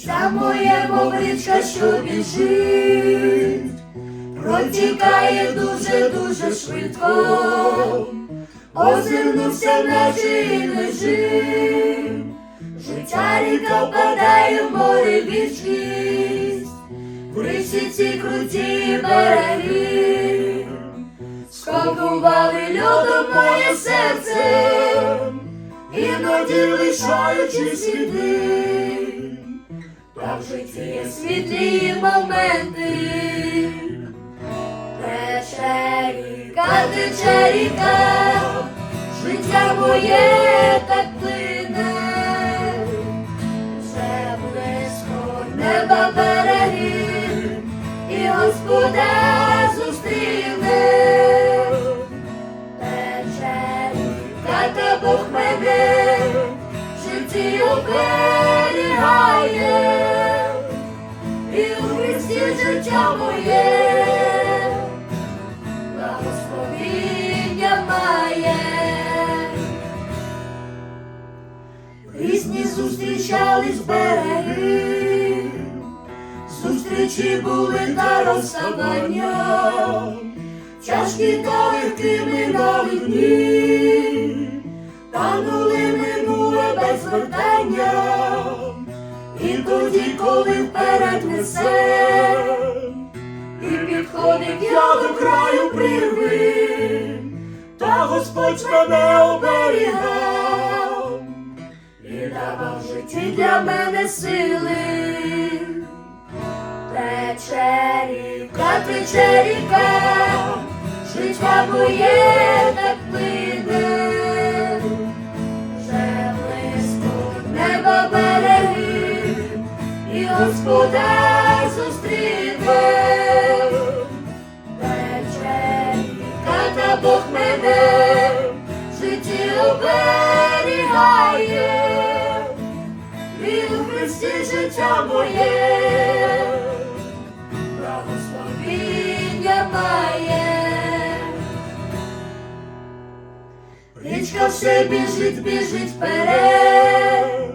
Життя моє, мов річка, що біжить, протікає дуже-дуже швидко, озирнувся наче і лежить, життя ріка впадає в море вічність, річці круті береги, скакували льодом моє серце, іноді лишаючи сліди. Та в житті є світлі моменти, тече ріка, тече ріка, життя моє так плине, вже близько неба береги, і Господа зустріне, тече ріка, та Бог мене, в житті оберігає, моє, благословіння має. Різні зустрічались береги, зустрічі були та розставання, тяжкі та легкі минали дні, танули минуле без звертання, і тоді, коли вперед несе, Господь мене оберігав і давав в житті для мене сили. Тече ріка, тече ріка, життя моє так плине, вже близько неба береги, і Господа оберігає, він у Христі життя моє, благословіння має. Річка все біжить, біжить вперед,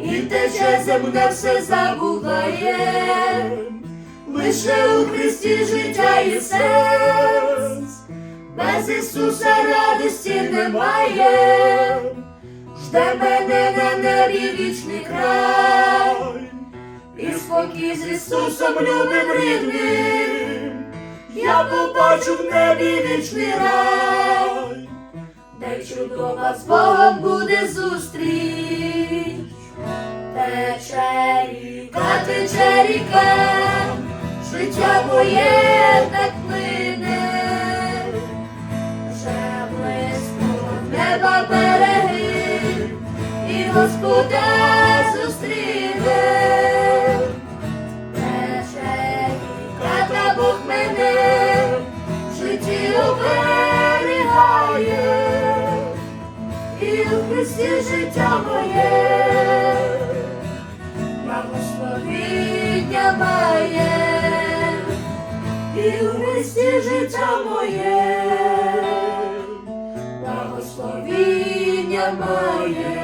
і тече земне все забуває, лише у Христі життя і сенс, без Ісуса радості немає, жде мене на небі вічний край, і спокій з Ісусом любим рідним, я побачу в небі вічний рай. Де чудова з Богом буде зустріч. Тече ріка, тече ріка, життя моє зустріне. Тече ріка, та Бог мене в житті і у Христі життя моє, благословіння має, і у Христі життя моє, благословіння має.